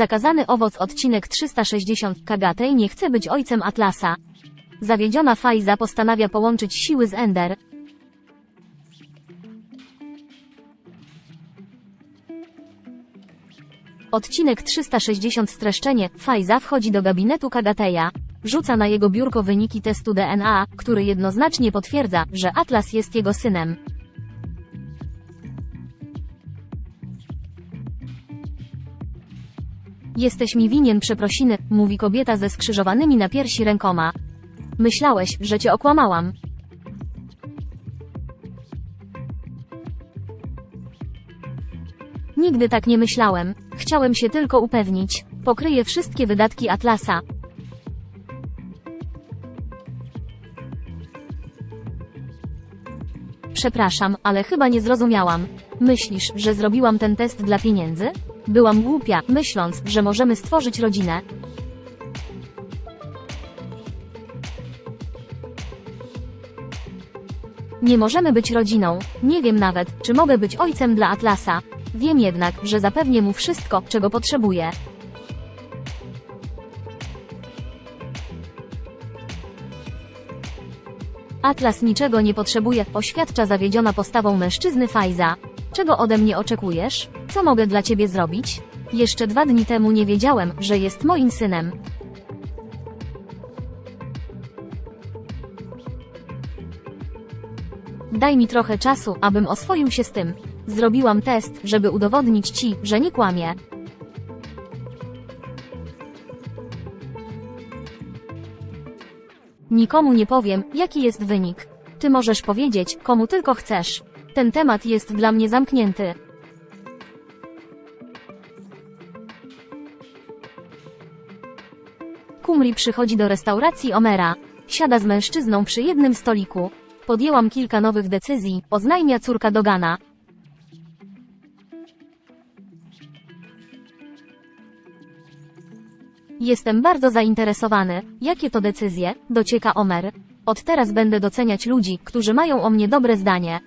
Zakazany owoc odcinek 360 Kagatej nie chce być ojcem Atlasa. Zawiedziona Faiza postanawia połączyć siły z Ender. Odcinek 360 Streszczenie. Faiza wchodzi do gabinetu Kagateja. Rzuca na jego biurko wyniki testu DNA, który jednoznacznie potwierdza, że Atlas jest jego synem. Jesteś mi winien przeprosiny, mówi kobieta ze skrzyżowanymi na piersi rękoma. Myślałeś, że cię okłamałam. Nigdy tak nie myślałem. Chciałem się tylko upewnić. Pokryję wszystkie wydatki Atlasa. Przepraszam, ale chyba nie zrozumiałam. Myślisz, że zrobiłam ten test dla pieniędzy? Byłam głupia, myśląc, że możemy stworzyć rodzinę. Nie możemy być rodziną. Nie wiem nawet, czy mogę być ojcem dla Atlasa. Wiem jednak, że zapewnię mu wszystko, czego potrzebuje. Atlas niczego nie potrzebuje, oświadcza zawiedziona postawą mężczyzny Fajza. Czego ode mnie oczekujesz? Co mogę dla ciebie zrobić? Jeszcze dwa dni temu nie wiedziałem, że jest moim synem. Daj mi trochę czasu, abym oswoił się z tym. Zrobiłam test, żeby udowodnić ci, że nie kłamię. Nikomu nie powiem, jaki jest wynik. Ty możesz powiedzieć, komu tylko chcesz. Ten temat jest dla mnie zamknięty. Kumri przychodzi do restauracji Omera. Siada z mężczyzną przy jednym stoliku. Podjęłam kilka nowych decyzji, oznajmia córka Dogana. Jestem bardzo zainteresowany. Jakie to decyzje? Docieka Omer. Od teraz będę doceniać ludzi, którzy mają o mnie dobre zdanie.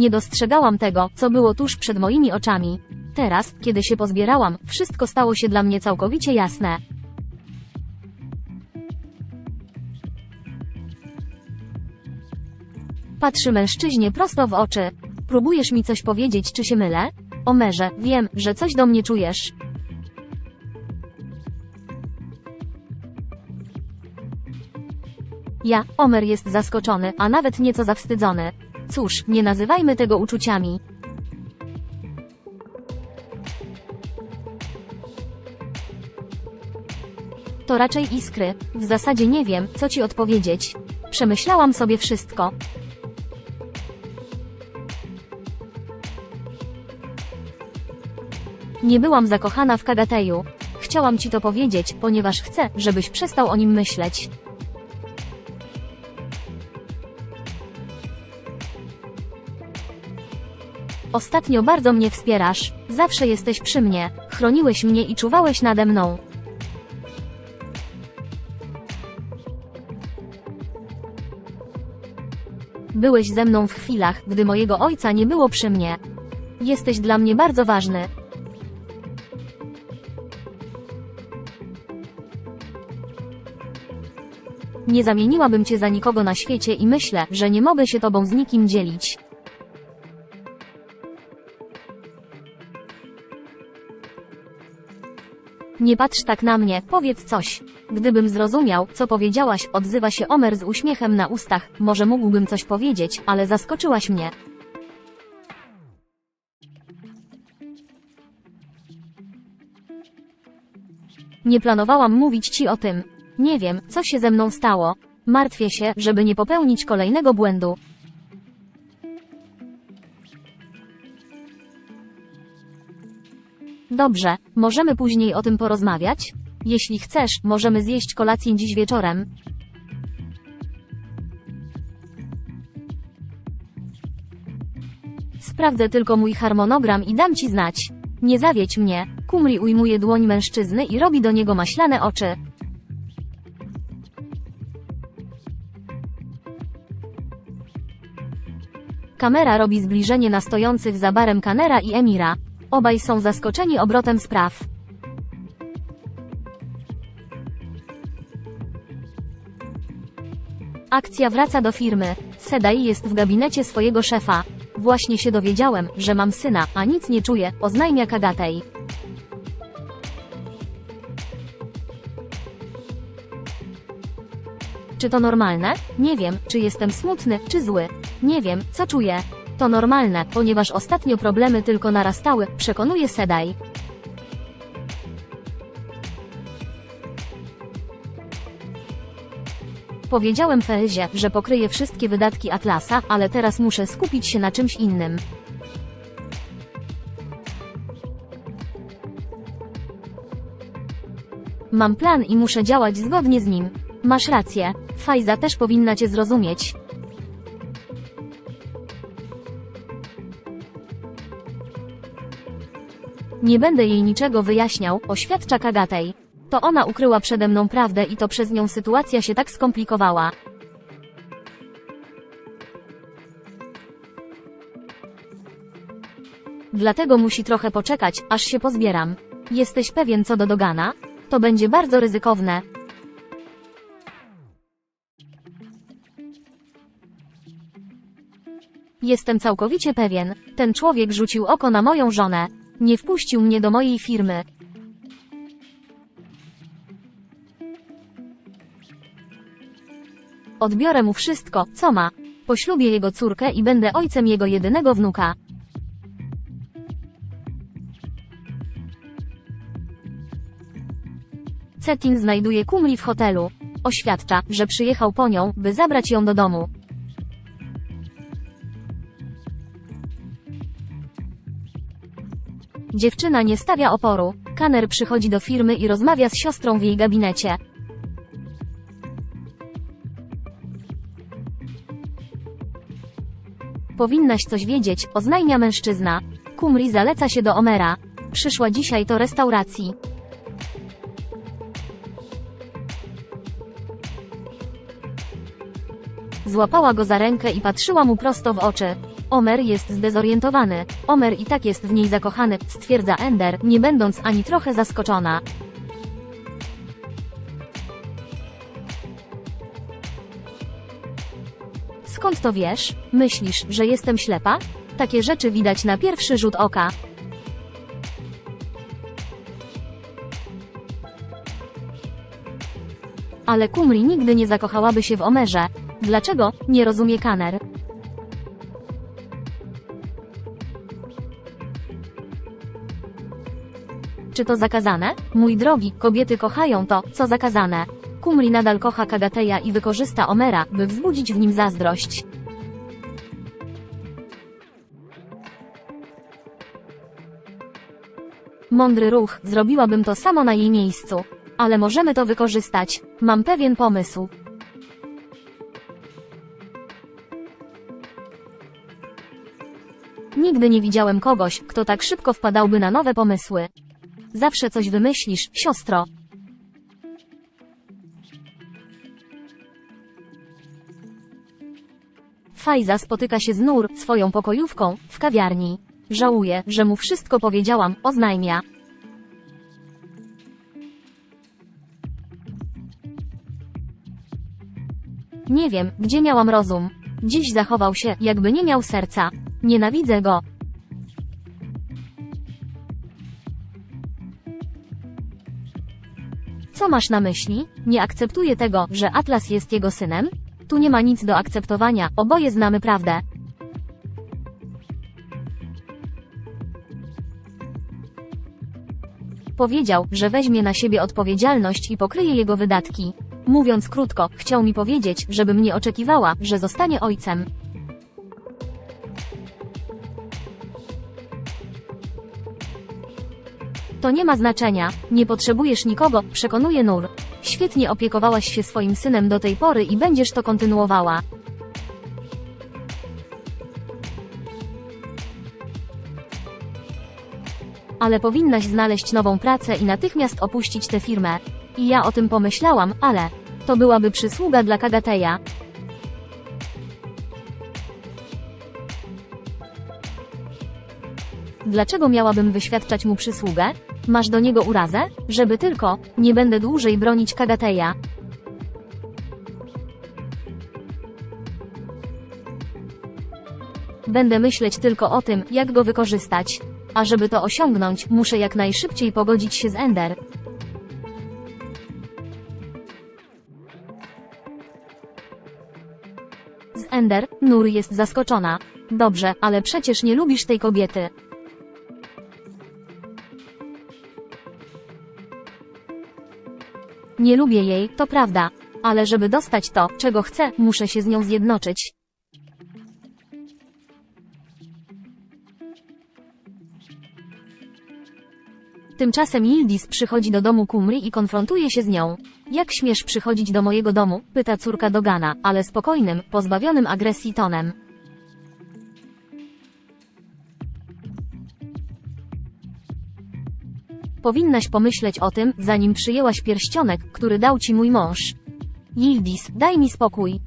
Nie dostrzegałam tego, co było tuż przed moimi oczami. Teraz, kiedy się pozbierałam, wszystko stało się dla mnie całkowicie jasne. Patrzy mężczyźnie prosto w oczy. Próbujesz mi coś powiedzieć, czy się mylę? Omerze, wiem, że coś do mnie czujesz. Ja, Omer jest zaskoczony, a nawet nieco zawstydzony. Cóż, nie nazywajmy tego uczuciami. To raczej iskry. W zasadzie nie wiem, co ci odpowiedzieć. Przemyślałam sobie wszystko. Nie byłam zakochana w Kagateju. Chciałam ci to powiedzieć, ponieważ chcę, żebyś przestał o nim myśleć. Ostatnio bardzo mnie wspierasz. Zawsze jesteś przy mnie. Chroniłeś mnie i czuwałeś nade mną. Byłeś ze mną w chwilach, gdy mojego ojca nie było przy mnie. Jesteś dla mnie bardzo ważny. Nie zamieniłabym cię za nikogo na świecie i myślę, że nie mogę się tobą z nikim dzielić. Nie patrz tak na mnie, powiedz coś. Gdybym zrozumiał, co powiedziałaś, odzywa się Omer z uśmiechem na ustach, może mógłbym coś powiedzieć, ale zaskoczyłaś mnie. Nie planowałam mówić ci o tym. Nie wiem, co się ze mną stało. Martwię się, żeby nie popełnić kolejnego błędu. Dobrze, możemy później o tym porozmawiać? Jeśli chcesz, możemy zjeść kolację dziś wieczorem. Sprawdzę tylko mój harmonogram i dam ci znać. Nie zawiedź mnie. Kumri ujmuje dłoń mężczyzny i robi do niego maślane oczy. Kamera robi zbliżenie na stojących za barem Kanera i Emira. Obaj są zaskoczeni obrotem spraw. Akcja wraca do firmy. Sedai jest w gabinecie swojego szefa. Właśnie się dowiedziałem, że mam syna, a nic nie czuję, oznajmia Kagatej. Czy to normalne? Nie wiem, czy jestem smutny, czy zły. Nie wiem, co czuję. To normalne, ponieważ ostatnio problemy tylko narastały, przekonuje Sedai. Powiedziałem Fezie, że pokryję wszystkie wydatki Atlasa, ale teraz muszę skupić się na czymś innym. Mam plan i muszę działać zgodnie z nim. Masz rację. Fajza też powinna cię zrozumieć. Nie będę jej niczego wyjaśniał, oświadcza Kagatej. To ona ukryła przede mną prawdę i to przez nią sytuacja się tak skomplikowała. Dlatego musi trochę poczekać, aż się pozbieram. Jesteś pewien co do Dogana? To będzie bardzo ryzykowne. Jestem całkowicie pewien. Ten człowiek rzucił oko na moją żonę. Nie wpuścił mnie do mojej firmy. Odbiorę mu wszystko, co ma. Poślubię jego córkę i będę ojcem jego jedynego wnuka. Cetin znajduje Kumli w hotelu. Oświadcza, że przyjechał po nią, by zabrać ją do domu. Dziewczyna nie stawia oporu. Kaner przychodzi do firmy i rozmawia z siostrą w jej gabinecie. Powinnaś coś wiedzieć, oznajmia mężczyzna. Kumri zaleca się do Omera. Przyszła dzisiaj do restauracji. Złapała go za rękę i patrzyła mu prosto w oczy. Omer jest zdezorientowany. Omer i tak jest w niej zakochany, stwierdza Ender, nie będąc ani trochę zaskoczona. Skąd to wiesz? Myślisz, że jestem ślepa? Takie rzeczy widać na pierwszy rzut oka. Ale Kumri nigdy nie zakochałaby się w Omerze. Dlaczego? Nie rozumie Kaner. Czy to zakazane? Mój drogi, kobiety kochają to, co zakazane. Kumri nadal kocha Kagateja i wykorzysta Omera, by wzbudzić w nim zazdrość. Mądry ruch, zrobiłabym to samo na jej miejscu. Ale możemy to wykorzystać. Mam pewien pomysł. Nigdy nie widziałem kogoś, kto tak szybko wpadałby na nowe pomysły. Zawsze coś wymyślisz, siostro. Fajza spotyka się z Nur, swoją pokojówką, w kawiarni. Żałuję, że mu wszystko powiedziałam, oznajmia. Nie wiem, gdzie miałam rozum. Dziś zachował się, jakby nie miał serca. Nienawidzę go. Co masz na myśli? Nie akceptuję tego, że Atlas jest jego synem? Tu nie ma nic do akceptowania, oboje znamy prawdę. Powiedział, że weźmie na siebie odpowiedzialność i pokryje jego wydatki. Mówiąc krótko, chciał mi powiedzieć, żebym nie oczekiwała, że zostanie ojcem. To nie ma znaczenia, nie potrzebujesz nikogo, przekonuje Nur. Świetnie opiekowałaś się swoim synem do tej pory i będziesz to kontynuowała. Ale powinnaś znaleźć nową pracę i natychmiast opuścić tę firmę. I ja o tym pomyślałam, ale to byłaby przysługa dla Kagateja. Dlaczego miałabym wyświadczać mu przysługę? Masz do niego urazę? Żeby tylko, nie będę dłużej bronić Kagateja. Będę myśleć tylko o tym, jak go wykorzystać. A żeby to osiągnąć, muszę jak najszybciej pogodzić się z Ender. Z Ender, Nur jest zaskoczona. Dobrze, ale przecież nie lubisz tej kobiety. Nie lubię jej, to prawda. Ale żeby dostać to, czego chcę, muszę się z nią zjednoczyć. Tymczasem Yildiz przychodzi do domu Kumri i konfrontuje się z nią. Jak śmiesz przychodzić do mojego domu? pyta córka Dogana, ale spokojnym, pozbawionym agresji tonem. Powinnaś pomyśleć o tym, zanim przyjęłaś pierścionek, który dał ci mój mąż. Yildiz, daj mi spokój.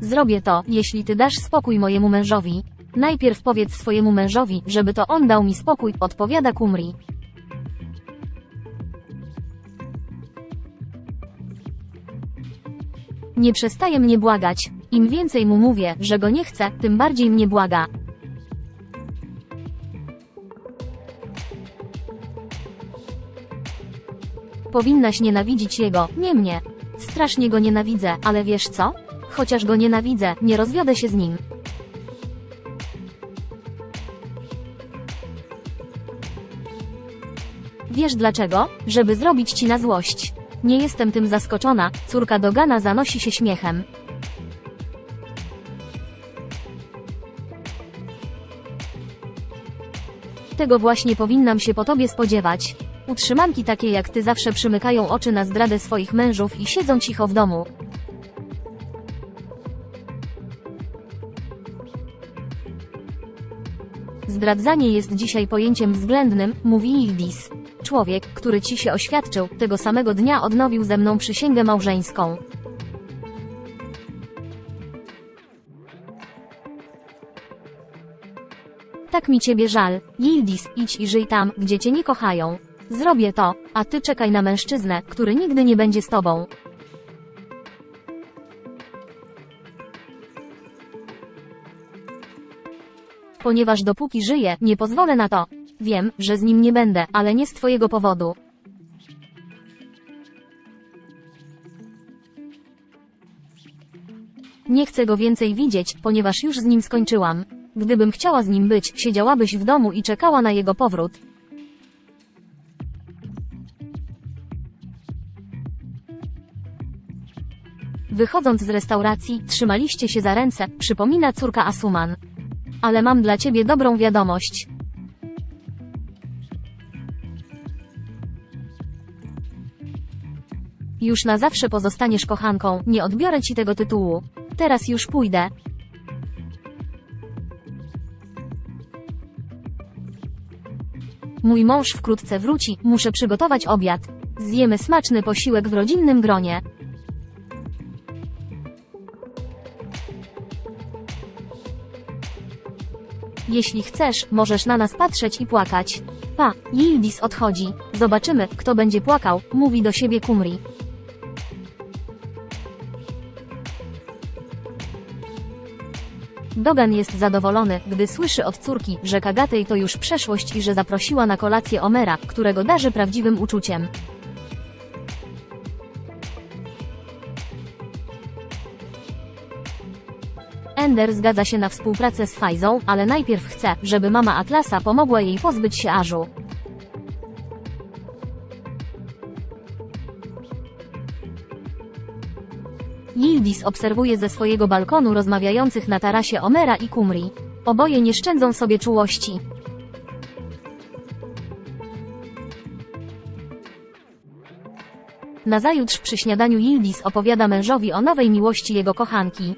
Zrobię to, jeśli ty dasz spokój mojemu mężowi. Najpierw powiedz swojemu mężowi, żeby to on dał mi spokój, odpowiada Kumri. Nie przestaje mnie błagać. Im więcej mu mówię, że go nie chcę, tym bardziej mnie błaga. Powinnaś nienawidzić jego, nie mnie. Strasznie go nienawidzę, ale wiesz co? Chociaż go nienawidzę, nie rozwiodę się z nim. Wiesz dlaczego? Żeby zrobić ci na złość. Nie jestem tym zaskoczona, córka Dogana zanosi się śmiechem. Tego właśnie powinnam się po tobie spodziewać. Utrzymanki takie jak ty zawsze przymykają oczy na zdradę swoich mężów i siedzą cicho w domu. Zdradzanie jest dzisiaj pojęciem względnym, mówi Ildis. Człowiek, który ci się oświadczył, tego samego dnia odnowił ze mną przysięgę małżeńską. Tak mi ciebie żal. Yildiz, idź i żyj tam, gdzie cię nie kochają. Zrobię to, a ty czekaj na mężczyznę, który nigdy nie będzie z tobą. Ponieważ dopóki żyję, nie pozwolę na to. Wiem, że z nim nie będę, ale nie z twojego powodu. Nie chcę go więcej widzieć, ponieważ już z nim skończyłam. Gdybym chciała z nim być, siedziałabyś w domu i czekała na jego powrót. Wychodząc z restauracji, trzymaliście się za ręce, przypomina córka Asuman. Ale mam dla ciebie dobrą wiadomość. Już na zawsze pozostaniesz kochanką, nie odbiorę ci tego tytułu. Teraz już pójdę. Mój mąż wkrótce wróci, muszę przygotować obiad. Zjemy smaczny posiłek w rodzinnym gronie. Jeśli chcesz, możesz na nas patrzeć i płakać. Pa, Yildiz odchodzi. Zobaczymy, kto będzie płakał, mówi do siebie Kumri. Dogan jest zadowolony, gdy słyszy od córki, że Kagatej to już przeszłość i że zaprosiła na kolację Omera, którego darzy prawdziwym uczuciem. Ender zgadza się na współpracę z Fajzą, ale najpierw chce, żeby mama Atlasa pomogła jej pozbyć się Ażu. Yildiz obserwuje ze swojego balkonu rozmawiających na tarasie Omera i Kumri. Oboje nie szczędzą sobie czułości. Nazajutrz przy śniadaniu Yildiz opowiada mężowi o nowej miłości jego kochanki.